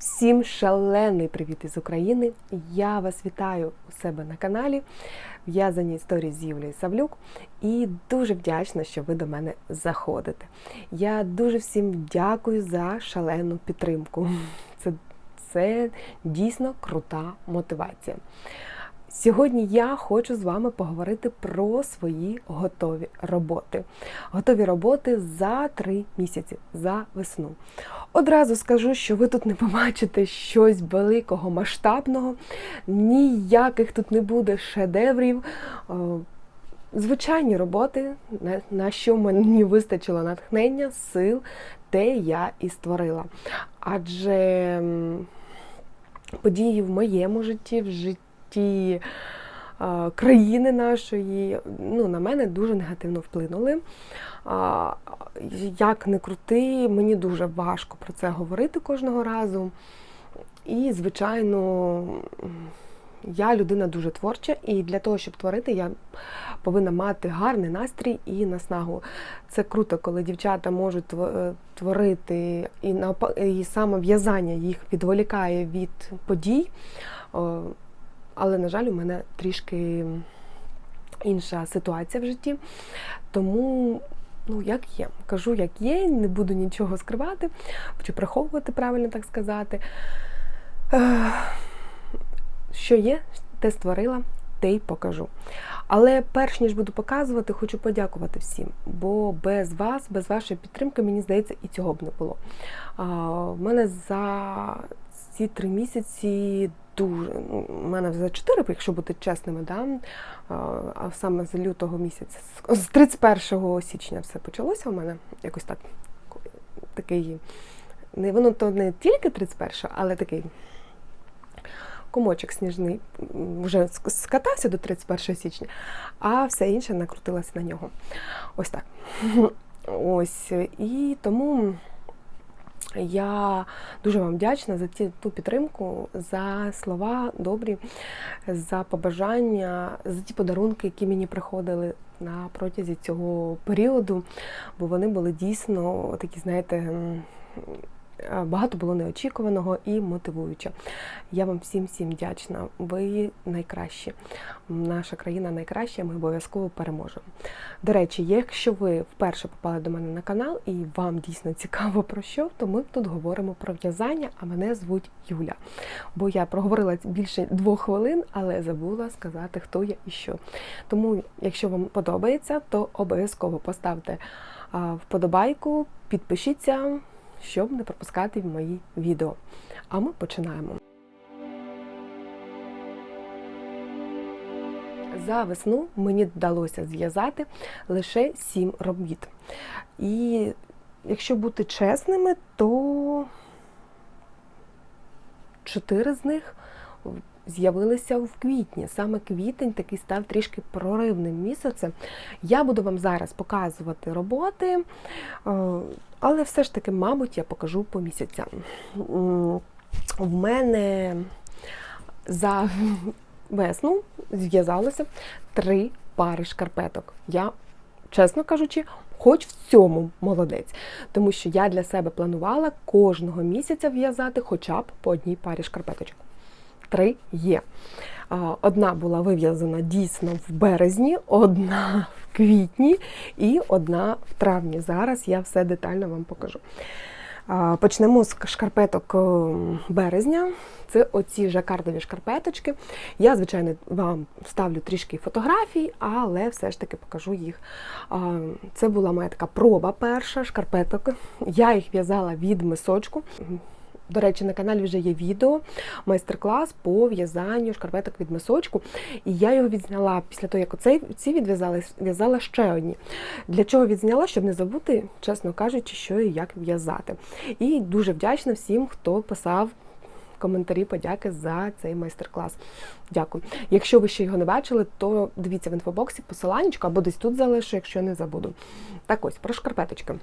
Всім шалений привіт із України! Я вас вітаю у себе на каналі В'язані історії з Юлією Савлюк і дуже вдячна, що ви до мене заходите. Я дуже всім дякую за шалену підтримку. Це, це дійсно крута мотивація. Сьогодні я хочу з вами поговорити про свої готові роботи. Готові роботи за три місяці за весну. Одразу скажу, що ви тут не побачите щось великого, масштабного, ніяких тут не буде шедеврів. Е, Звичайні роботи, на- що мені вистачило натхнення, сил, те я і створила. Адже події в моєму житті, в житті е, країни нашої, ну, на мене дуже негативно вплинули. Як не крути, мені дуже важко про це говорити кожного разу. І, звичайно, я людина дуже творча, і для того, щоб творити, я повинна мати гарний настрій і наснагу. Це круто, коли дівчата можуть е, творити, і, і саме в'язання їх відволікає від подій. Але, на жаль, у мене трішки інша ситуація в житті. Тому, ну, як є, кажу, як є, не буду нічого скривати, чи приховувати, правильно так сказати. Що є, те створила, те й покажу. Але перш ніж буду показувати, хочу подякувати всім, бо без вас, без вашої підтримки, мені здається, і цього б не було. В мене за ці три місяці дуже. ну, У мене за чотири, якщо бути чесними, да? а, саме з лютого місяця, з 31 січня все почалося у мене якось так. Такий, не, воно то не тільки 31, але такий комочок сніжний вже скатався до 31 січня, а все інше накрутилося на нього. Ось так. Ось. І тому я дуже вам вдячна за ті, ту підтримку, за слова добрі, за побажання, за ті подарунки, які мені приходили на протязі цього періоду, бо вони були дійсно такі, знаєте, багато було неочікуваного і мотивуюче. Я вам всім всім вдячна. Ви найкращі. Наша країна найкраща, ми обов'язково переможемо. До речі, якщо ви вперше попали до мене на канал і вам дійсно цікаво про що, то ми тут говоримо про в'язання, а мене звуть Юля. Бо я проговорила більше двох хвилин, але забула сказати, хто я і що. Тому, якщо вам подобається, то обов'язково поставте вподобайку, підпишіться, щоб не пропускати мої відео. А ми починаємо. За весну мені вдалося зв'язати лише сім робіт. І якщо бути чесними, то чотири з них з'явилися в квітні. Саме квітень такий став трішки проривним місяцем. Я буду вам зараз показувати роботи, е, але все ж таки, мабуть, я покажу по місяцям. В мене за весну зв'язалося три пари шкарпеток. Я, чесно кажучи, хоч в цьому молодець, тому що я для себе планувала кожного місяця в'язати хоча б по одній парі шкарпеточок. Три є. Одна була вив'язана дійсно в березні, одна в квітні і одна в травні. Зараз я все детально вам покажу. Почнемо з шкарпеток е, березня. Це оці жакардові шкарпеточки. Я, звичайно, вам ставлю трішки фотографій, але все ж таки покажу їх. Це була моя така проба перша шкарпеток. Я їх в'язала від мисочку. До речі, на каналі вже є відео, майстер-клас по в'язанню шкарпеток від мисочку. І я його відзняла після того, як оцей ці відв'язали, в'язала ще одні. Для чого відзняла? Щоб не забути, чесно кажучи, що і як в'язати. І дуже вдячна всім, хто писав. Коментарі подяки за цей майстер-клас. Дякую. Якщо ви ще його не бачили, то дивіться в інфобоксі посиланнячко або десь тут залишу, якщо не забуду. Так ось про шкарпеточки.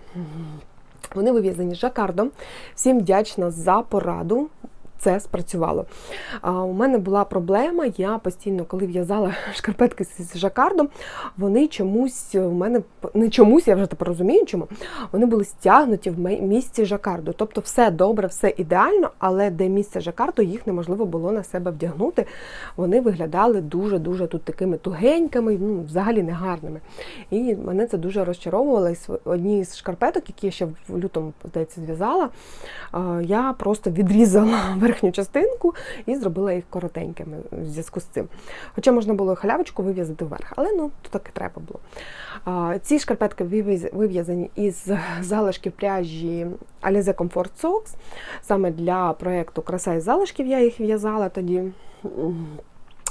Вони вив'язані жакардом. Всім вдячна за пораду. Це спрацювало. А, У мене була проблема, я постійно, коли в'язала шкарпетки з жакардом, вони чомусь у мене не чомусь, я вже тепер розумію, чому вони були стягнуті в місці жакарду. Тобто все добре, все ідеально, але де місце жакарду, їх неможливо було на себе вдягнути. Вони виглядали дуже-дуже тут такими тугенькими, ну, взагалі негарними. І мене це дуже розчаровувало. Одні з шкарпеток, які я ще в лютому, здається, зв'язала, я просто відрізала верхню частинку і зробила їх коротенькими в зв'язку з цим. Хоча можна було халявочку вив'язати вверх, але ну, то так і треба було. Ці шкарпетки вив'язані із залишків пряжі Alize Comfort Socks. Саме для проєкту Краса із залишків я їх в'язала тоді.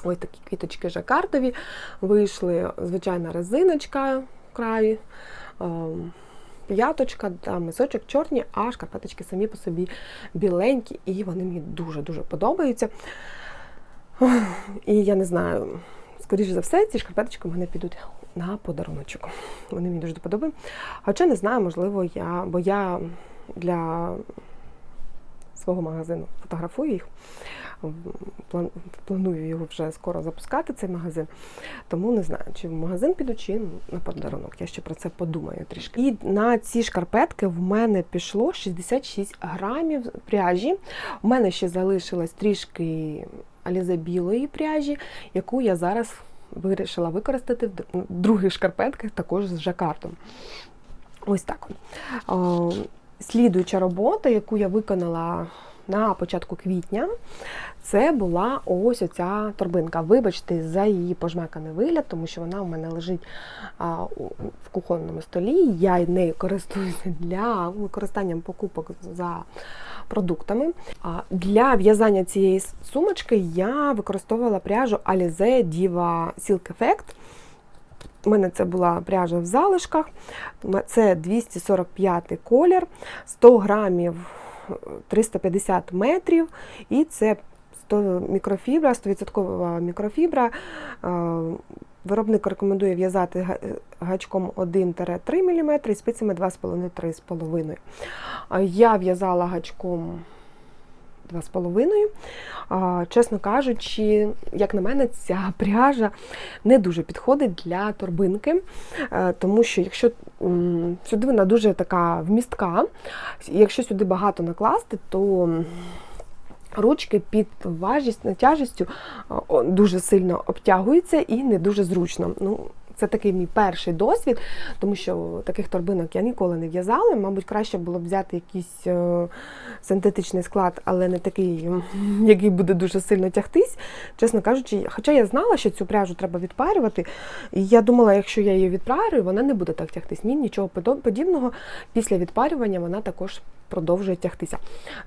Ось такі квіточки жакартові. Вийшли звичайна резиночка в краї п'яточка, да, мисочок чорні, а шкарпеточки самі по собі біленькі, і вони мені дуже-дуже подобаються. І я не знаю, скоріш за все, ці шкарпеточки в мене підуть на подаруночок. Вони мені дуже подобаються. Хоча не знаю, можливо, я, бо я для свого магазину фотографую їх планую його вже скоро запускати, цей магазин. Тому не знаю, чи в магазин піду, чи на подарунок. Я ще про це подумаю трішки. І на ці шкарпетки в мене пішло 66 грамів пряжі. У мене ще залишилось трішки алізе білої пряжі, яку я зараз вирішила використати в других шкарпетках, також з жакартом. Ось так. Слідуюча робота, яку я виконала на початку квітня, це була ось оця торбинка. Вибачте, за її пожмаканий вигляд, тому що вона у мене лежить в кухонному столі. Я нею користуюся для використання покупок за продуктами. Для в'язання цієї сумочки я використовувала пряжу Alize Diva Silk Effect. У мене це була пряжа в залишках. Це 245 колір, 100 грамів 350 метрів, і це 100 мікрофібра, 100% мікрофібра. Виробник рекомендує в'язати гачком 1-3 мм і спицями 2,5-3,5. Я в'язала гачком 2,5. Чесно кажучи, як на мене, ця пряжа не дуже підходить для торбинки, е, тому що якщо сюди вона дуже така вмістка, якщо сюди багато накласти, то Ручки під важістю, тяжестю дуже сильно обтягуються і не дуже зручно. Ну, це такий мій перший досвід, тому що таких торбинок я ніколи не в'язала. Мабуть, краще було б взяти якийсь е, синтетичний склад, але не такий, який буде дуже сильно тягтись. Чесно кажучи, хоча я знала, що цю пряжу треба відпарювати, і я думала, якщо я її відпарюю, вона не буде так тягтись. Ні, нічого подібного. Після відпарювання вона також продовжує тягтися.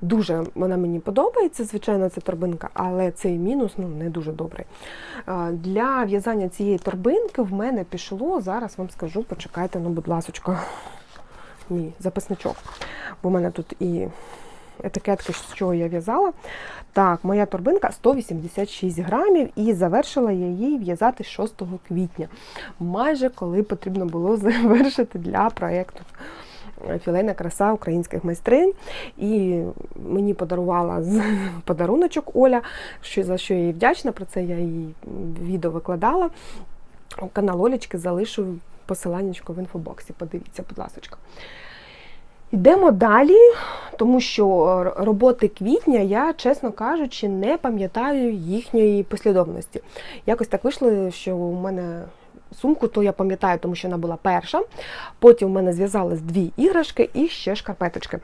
Дуже вона мені подобається, звичайно, ця торбинка, але цей мінус ну, не дуже добрий. Для в'язання цієї торбинки в мене пішло, зараз вам скажу, почекайте, ну, будь ласочка, мій записничок. Бо в мене тут і етикетки, з чого я в'язала. Так, моя торбинка 186 грамів, і завершила я її в'язати 6 квітня, майже коли потрібно було завершити для проєкту філейна краса українських майстринь. І мені подарувала подаруночок Оля, що за що я їй вдячна. Про це я її відео викладала. Канал Олічки залишу посилання в інфобоксі. Подивіться, будь ласка. Йдемо далі, тому що роботи квітня я, чесно кажучи, не пам'ятаю їхньої послідовності. Якось так вийшло, що у мене сумку, то я пам'ятаю, тому що вона була перша. Потім у мене зв'язались дві іграшки і ще шкарпеточки.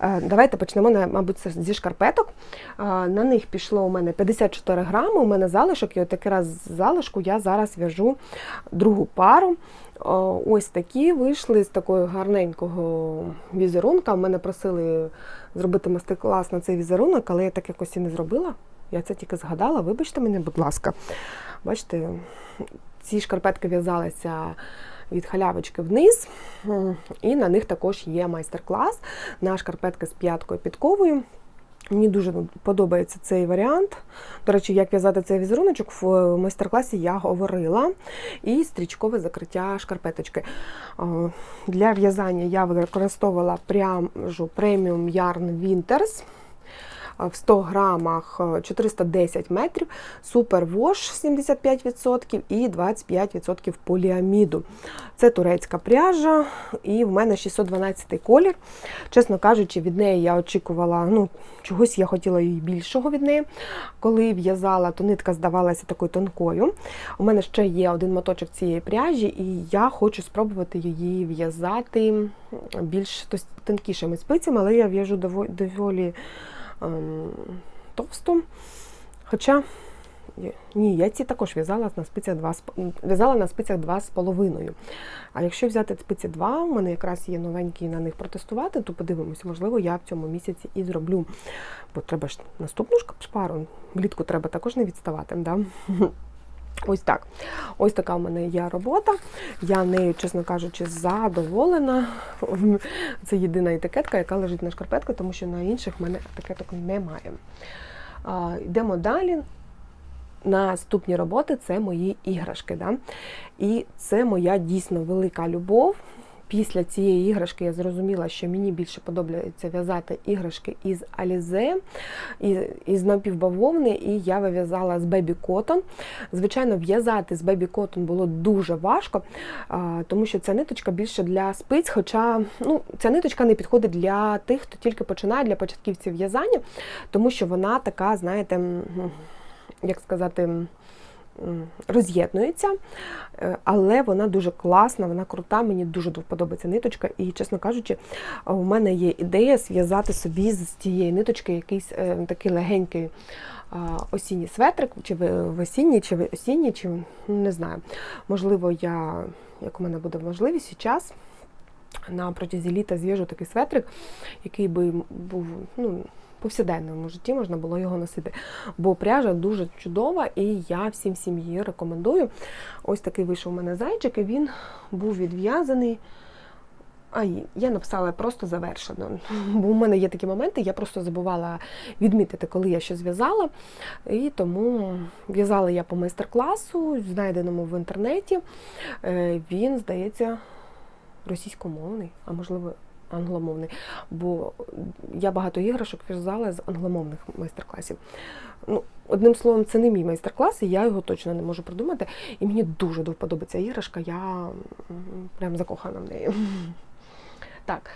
Е, давайте почнемо, мабуть, зі шкарпеток. Е, на них пішло у мене 54 грами, у мене залишок, і от такий раз залишку я зараз в'яжу другу пару. Е, ось такі вийшли з такого гарненького візерунка. У мене просили зробити мастер-клас на цей візерунок, але я так якось і не зробила. Я це тільки згадала, вибачте мене, будь ласка. Бачите, ці шкарпетки в'язалися від халявочки вниз, і на них також є майстер-клас на шкарпетки з п'яткою підковою. Мені дуже подобається цей варіант. До речі, як в'язати цей візеруночок в майстер-класі я говорила. І стрічкове закриття шкарпеточки. Для в'язання я використовувала пряжу Premium Yarn Winters. А, в 100 грамах 410 метрів, супервош 75% і 25% поліаміду. Це турецька пряжа, і в мене 612 колір. Чесно кажучи, від неї я очікувала, ну, чогось я хотіла їй більшого від неї. Коли в'язала, то нитка здавалася такою тонкою. У мене ще є один моточок цієї пряжі, і я хочу спробувати її в'язати більш тонкішими спицями, але я в'яжу дово- доволі ем, товсто. Хоча ні, я ці також в'язала на спицях 2, в'язала на спицях 2,5. А якщо взяти спиці 2, у мене якраз є новенькі на них протестувати, то подивимося, можливо, я в цьому місяці і зроблю. Бо треба ж наступну шпару, влітку треба також не відставати. Да? Ось так. Ось така в мене є робота. Я нею, чесно кажучи, задоволена. Це єдина етикетка, яка лежить на шкарпетку, тому що на інших в мене етикеток немає. А, йдемо далі. Наступні роботи це мої іграшки. Да? І це моя дійсно велика любов. Після цієї іграшки я зрозуміла, що мені більше подобається в'язати іграшки із Alize, із напівбавовни, і я вив'язала з Baby Cotton. Звичайно, в'язати з Baby Cotton було дуже важко, тому що ця ниточка більше для спиць, хоча ну, ця ниточка не підходить для тих, хто тільки починає, для початківців в'язання, тому що вона така, знаєте, як сказати, роз'єднується, е, але вона дуже класна, вона крута, мені дуже подобається ниточка. І, чесно кажучи, у мене є ідея зв'язати собі з цієї ниточки якийсь е, такий легенький осінній светрик, чи в осінній, чи в осінній, чи ну, не знаю. Можливо, я, як у мене буде можливість і час, на протязі літа зв'яжу такий светрик, який би був ну, повсякденному житті, можна було його носити. Бо пряжа дуже чудова, і я всім її рекомендую. Ось такий вийшов у мене зайчик, і він був відв'язаний. А я написала просто завершено. Бо у мене є такі моменти, я просто забувала відмітити, коли я щось в'язала. І тому в'язала я по майстер-класу, знайденому в інтернеті. Е, Він, здається, російськомовний, а можливо англомовний. Бо я багато іграшок в'язала з англомовних майстер-класів. Ну, одним словом, це не мій майстер-клас, і я його точно не можу придумати. І мені дуже подобається іграшка, я прям закохана в неї. Так,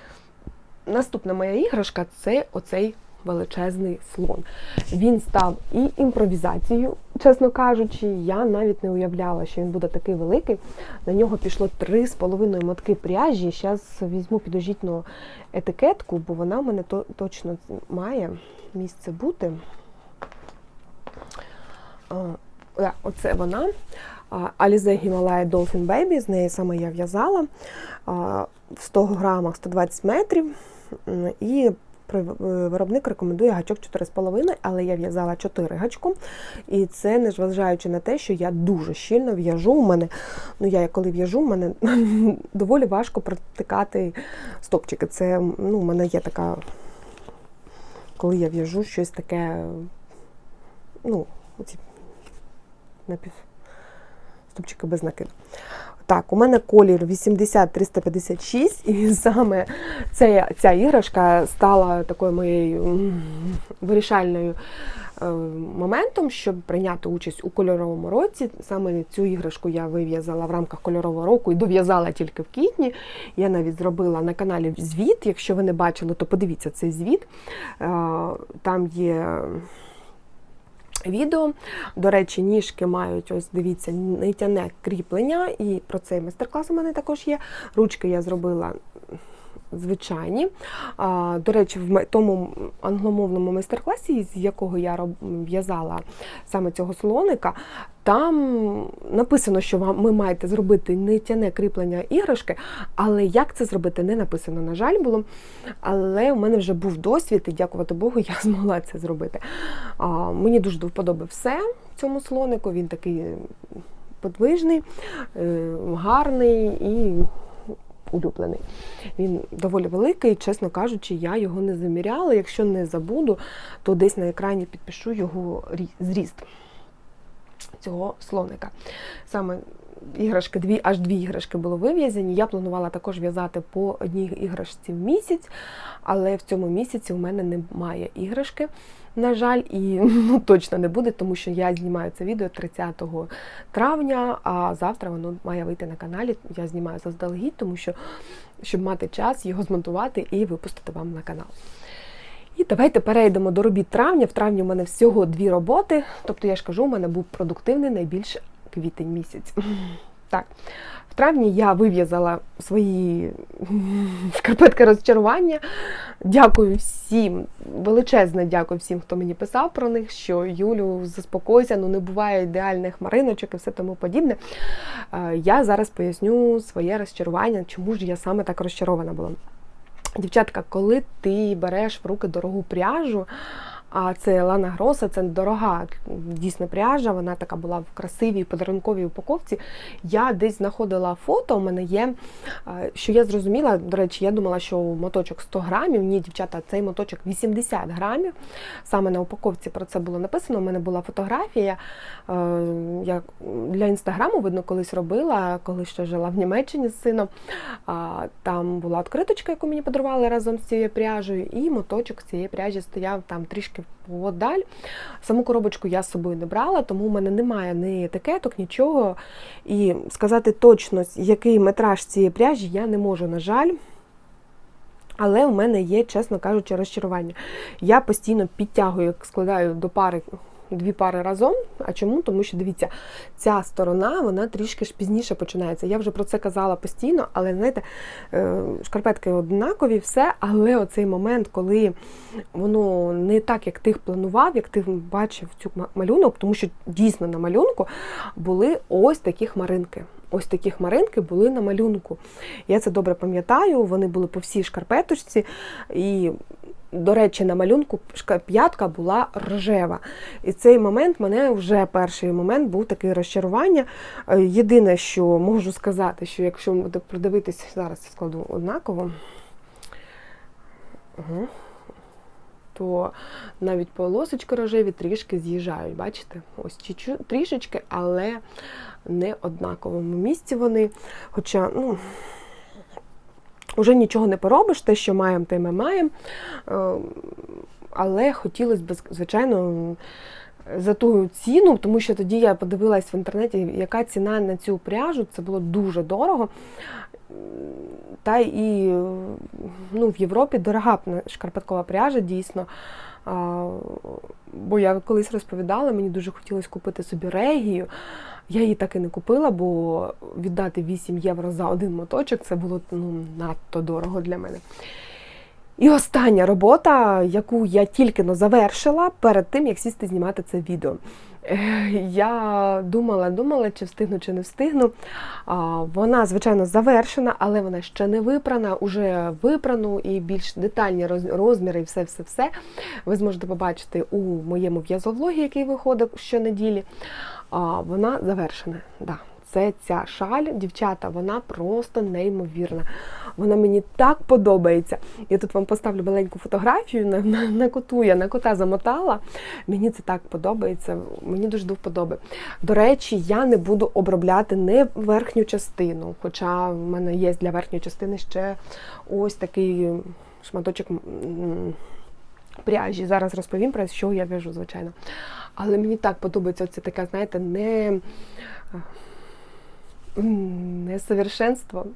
наступна моя іграшка це оцей величезний слон. Він став і імпровізацією, чесно кажучи, я навіть не уявляла, що він буде такий великий. На нього пішло 3,5 мотки пряжі. Зараз візьму підожітну етикетку, бо вона в мене то, точно має місце бути. Оце вона. А, Alize Himalaya Dolphin Baby, з неї саме я в'язала. В 100 грамах 120 метрів. І виробник рекомендує гачок 4,5, але я в'язала 4 гачком. І це незважаючи на те, що я дуже щільно в'яжу. У мене, ну я коли в'яжу, у мене доволі важко протикати стопчики. Це ну, у мене є така, коли я в'яжу щось таке, ну, оці напів стопчики без накиду. Так, у мене колір 80-356, і саме ця, ця іграшка стала такою моєю вирішальною е, моментом, щоб прийняти участь у кольоровому році. Саме цю іграшку я вив'язала в рамках кольорового року і дов'язала тільки в квітні. Я навіть зробила на каналі звіт. Якщо ви не бачили, то подивіться цей звіт. Е, Там є відео. До речі, ніжки мають, ось дивіться, нитяне кріплення, і про цей майстер-клас у мене також є. Ручки я зробила звичайні. А, До речі, в тому англомовному майстер-класі, з якого я в'язала саме цього слоника, там написано, що вам ви маєте зробити нитяне кріплення іграшки, але як це зробити, не написано, на жаль, було. Але у мене вже був досвід, і дякувати Богу, я змогла це зробити. А, Мені дуже до вподоби все цьому слонику. Він такий подвижний, е, гарний і улюблений. Він доволі великий, чесно кажучи, я його не заміряла. Якщо не забуду, то десь на екрані підпишу його зріст цього слоника. Саме іграшки, дві, аж дві іграшки було вив'язані. Я планувала також в'язати по одній іграшці в місяць, але в цьому місяці у мене немає іграшки. На жаль, і ну, точно не буде, тому що я знімаю це відео 30 травня, а завтра воно має вийти на каналі. Я знімаю заздалегідь, тому що щоб мати час його змонтувати і випустити вам на канал. І давайте перейдемо до робіт травня. В травні у мене всього дві роботи. Тобто, я ж кажу, у мене був продуктивний найбільш квітень місяць. Так, в травні я вив'язала свої шкарпетки розчарування. Дякую всім, величезне дякую всім, хто мені писав про них, що Юлю, заспокойся, ну не буває ідеальних мариночок і все тому подібне. Е, Я зараз поясню своє розчарування, чому ж я саме так розчарована була. Дівчатка, коли ти береш в руки дорогу пряжу, а це Лана Гроса, це дорога дійсно пряжа, вона така була в красивій подарунковій упаковці. Я десь знаходила фото, у мене є, е, що я зрозуміла, до речі, я думала, що моточок 100 грамів. Ні, дівчата, цей моточок 80 грамів. Саме на упаковці про це було написано. У мене була фотографія. е, Я для інстаграму, видно, колись робила, коли ще жила в Німеччині з сином. Там була відкриточка, яку мені подарували разом з цією пряжею, і моточок цієї пряжі стояв там трішки подаль. Саму коробочку я з собою не брала, тому в мене немає ні етикеток, нічого. І сказати точно, який метраж цієї пряжі, я не можу, на жаль. Але у мене є, чесно кажучи, розчарування. Я постійно підтягую, як складаю до пари. Дві пари разом. А чому? Тому що дивіться, ця сторона вона трішки ж пізніше починається. Я вже про це казала постійно, але знаєте, е, шкарпетки однакові, все. Але оцей момент, коли воно не так, як ти планував, як ти бачив цю малюнок, тому що дійсно на малюнку були ось такі хмаринки. Ось такі хмаринки були на малюнку. Я це добре пам'ятаю, вони були по всій шкарпеточці. І, до речі, на малюнку п'ятка була рожева. І цей момент мене вже перший момент був таке розчарування. Е, Єдине, що можу сказати, що якщо буде продивитись, зараз складу однаково. Угу. То навіть полосочки рожеві трішки з'їжджають, бачите? Ось трішечки, але не однаковому місці вони. Хоча, ну, вже нічого не поробиш, те, що маємо, те ми маємо. Е, Але хотілося б, звичайно, за ту ціну, тому що тоді я подивилась в інтернеті, яка ціна на цю пряжу, це було дуже дорого. Та і ну, в Європі дорога шкарпеткова пряжа, дійсно. Бо я колись розповідала, мені дуже хотілося купити собі регію. Я її так і не купила, бо віддати 8 євро за один моточок це було ну, надто дорого для мене. І остання робота, яку я тільки но завершила перед тим, як сісти знімати це відео. Я думала, думала, чи встигну, чи не встигну. Вона, звичайно, завершена, але вона ще не випрана, уже випрану і більш детальні розміри, і все-все-все. Ви зможете побачити у моєму в'язовлогі, який виходить щонеділі. Вона завершена. Да. Це ця шаль, дівчата, вона просто неймовірна. Вона мені так подобається. Я тут вам поставлю маленьку фотографію на на, на коту. Я на кота замотала. Мені це так подобається. Мені дуже до вподоби. До речі, я не буду обробляти не верхню частину, хоча в мене є для верхньої частини ще ось такий шматочок пряжі. Зараз розповім про що я в'яжу, звичайно. Але мені так подобається це таке, знаєте, не несовершенство.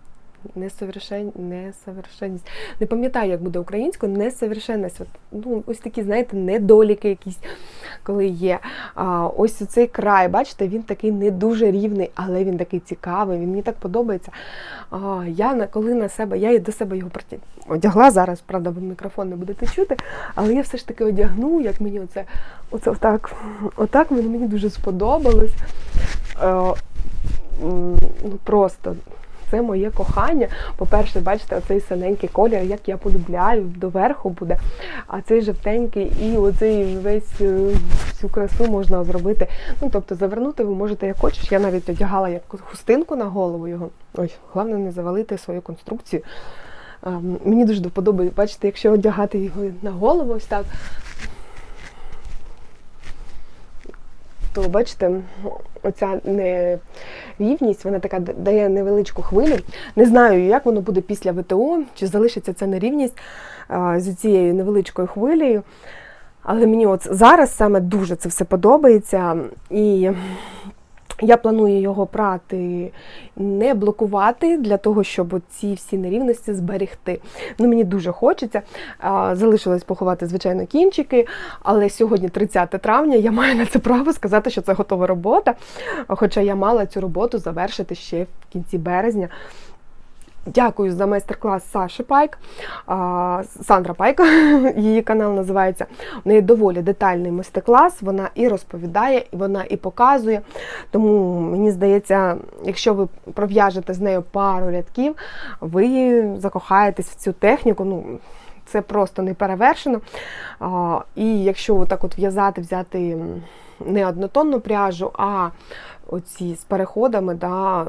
Несовершен... Несовершенність. Не пам'ятаю, як буде українською, несовершенність. Ну, Ось такі, знаєте, недоліки якісь, коли є. А, Ось цей край, бачите, він такий не дуже рівний, але він такий цікавий, він мені так подобається. А, Я коли на себе, я до себе його одягла зараз, правда, бо мікрофон не будете чути, але я все ж таки одягну, як мені оце, оце отак, отак мені дуже сподобалось. Е, ну, Просто це моє кохання. По-перше, бачите, оцей синенький колір, як я полюбляю, доверху буде. А цей жовтенький і оцей весь е, всю красу можна зробити. Ну, тобто, завернути ви можете як хочеш. Я навіть одягала як хустинку на голову його. Ой, головне не завалити свою конструкцію. Мені дуже подобається, бачите, якщо одягати його на голову ось так, то бачите, оця нерівність, вона така дає невеличку хвилю. Не знаю, як воно буде після ВТО, чи залишиться ця нерівність з цією невеличкою хвилею. Але мені от зараз саме дуже це все подобається. І я планую його прати, не блокувати для того, щоб ці всі нерівності зберегти. Ну, мені дуже хочеться. Залишилось поховати, звичайно, кінчики, але сьогодні 30 травня, я маю на це право сказати, що це готова робота. Хоча я мала цю роботу завершити ще в кінці березня. Дякую за майстер-клас Саші Пайк, Сандра Пайк, її канал називається. У неї доволі детальний майстер-клас. Вона і розповідає, і вона і показує. Тому мені здається, якщо ви пров'яжете з нею пару рядків, ви закохаєтесь в цю техніку. Ну, це просто не перевершено. І якщо так от в'язати, взяти не однотонну пряжу, а оці з переходами, да,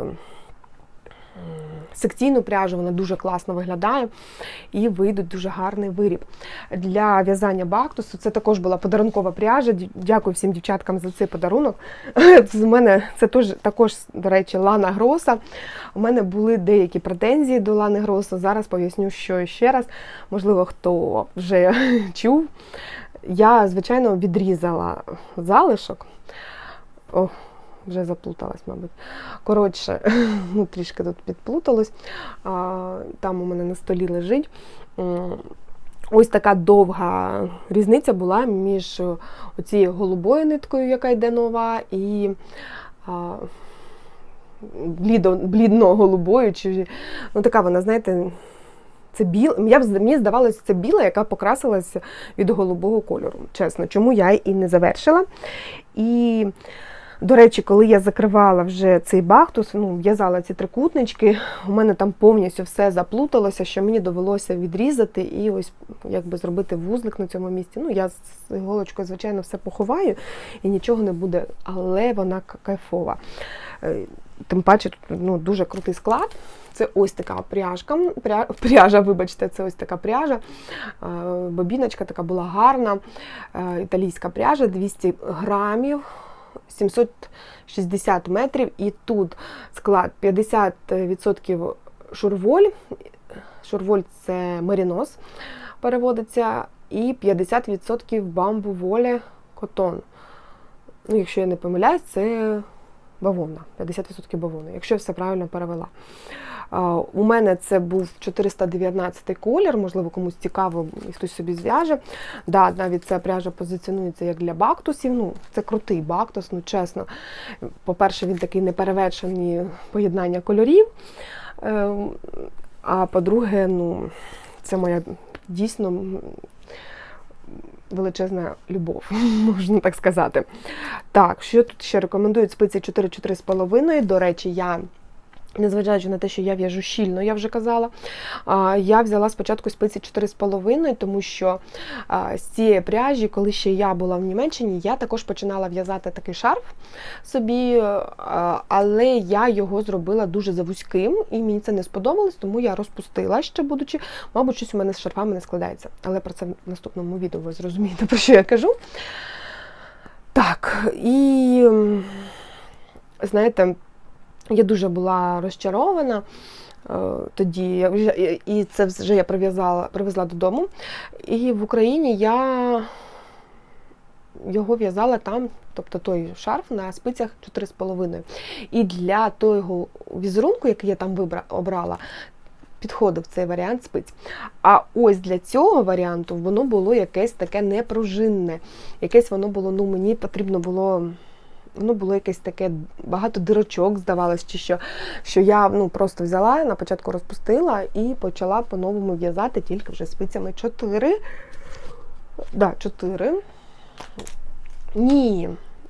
секційну пряжу, вона дуже класно виглядає і вийде дуже гарний виріб. Для в'язання бактусу це також була подарункова пряжа. Дякую всім дівчаткам за цей подарунок. З мене це також, до речі, Лана Гроса. У мене були деякі претензії до Лани Гроса. Зараз поясню, що ще раз. Можливо, хто вже чув. Я, звичайно, відрізала залишок. О, вже заплуталась, мабуть. Коротше, ну, трішки тут підплуталось. Там у мене на столі лежить. Ось така довга різниця була між цією голубою ниткою, яка йде нова, і блідно-голубою. Чи, ну, така вона, знаєте, це біл... я б мені здавалося, це біла, яка покрасилася від голубого кольору. Чесно, чому я і не завершила. І, до речі, коли я закривала вже цей бахтус, ну, в'язала ці трикутнички, у мене там повністю все заплуталося, що мені довелося відрізати і ось якби зробити вузлик на цьому місці. Ну, я з іголочкою, звичайно, все поховаю і нічого не буде, але вона кайфова. Е, Тим паче, ну, дуже крутий склад. Це ось така пряжка, пря, пряжа, вибачте, це ось така пряжа. Е, Бобіночка така була гарна, е, італійська пряжа, 200 грамів, 760 метрів. І тут склад 50% шурволь. Шурволь це мерінос переводиться, і 50% бамбу волі котон. Ну, якщо я не помиляюсь, це бавовна, 50% бавовни, якщо все правильно перевела. У мене це був 419 колір, можливо, комусь цікаво, і хтось собі зв'яже. Да, навіть ця пряжа позиціонується як для бактусів. Ну, це крутий бактус, ну чесно. По-перше, він такий неперевершений поєднання кольорів. Ем, А по-друге, ну, це моя дійсно величезна любов, можна так сказати. Так, що тут ще рекомендують спиці 4-4,5. До речі, я. Незважаючи на те, що я в'яжу щільно, я вже казала. Я взяла спочатку спиці 4,5, тому що з цієї пряжі, коли ще я була в Німеччині, я також починала в'язати такий шарф собі, але я його зробила дуже завузьким, і мені це не сподобалось, тому я розпустила ще, будучи, мабуть, щось у мене з шарфами не складається. Але про це в наступному відео ви зрозумієте, про що я кажу. Так, і знаєте, я дуже була розчарована. е, Тоді і це вже я прив'язала, привезла додому. І в Україні я його в'язала там, тобто той шарф на спицях 4,5. І для того візерунку, який я там вибра, обрала, підходив цей варіант спиць. А ось для цього варіанту воно було якесь таке непружинне. Якесь воно було, ну мені потрібно було. Воно було якесь таке багато дирочок, здавалось, чи що, що я ну, просто взяла, на початку розпустила і почала по-новому в'язати тільки вже спицями 4. Да, 4. Ні,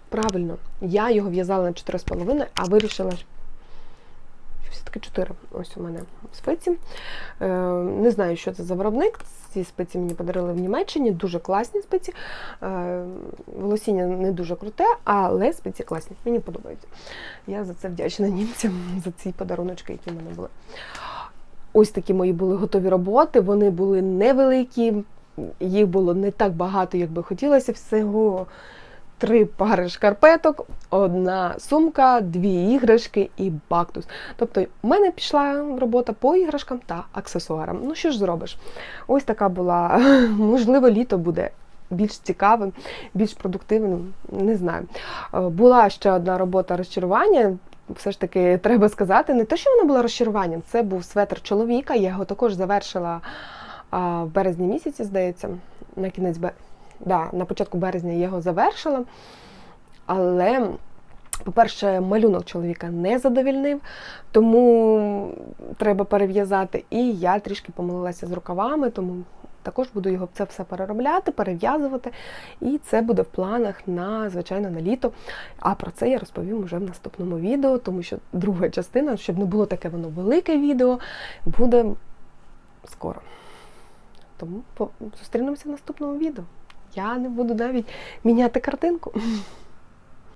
правильно. Я його в'язала на 4,5, а вирішила, все-таки 4. Ось у мене спиці. Е, не знаю, що це за виробник. Ці спиці мені подарили в Німеччині, дуже класні спиці. Е, волосіння не дуже круте, але спиці класні. Мені подобаються. Я за це вдячна німцям за ці подаруночки, які в мене були. Ось такі мої були готові роботи. Вони були невеликі, їх було не так багато, як би хотілося. Всього три пари шкарпеток, одна сумка, дві іграшки і бактус. Тобто, в мене пішла робота по іграшкам та аксесуарам. Ну що ж зробиш? Ось така була, можливо, літо буде. Більш цікавим, більш продуктивним, не знаю. Е, Була ще одна робота розчарування. Все ж таки, треба сказати, не те, що вона була розчаруванням, це був светр чоловіка. Я його також завершила в березні місяці, здається, на кінець бе... да, на початку березня я його завершила. Але, по-перше, малюнок чоловіка не задовільнив, тому треба перев'язати. І я трішки помилилася з рукавами, тому також буду його це все переробляти, перев'язувати. І це буде в планах на, звичайно, на літо. А про це я розповім уже в наступному відео, тому що друга частина, щоб не було таке воно велике відео, буде скоро. Тому зустрінемося в наступному відео. Я не буду навіть міняти картинку.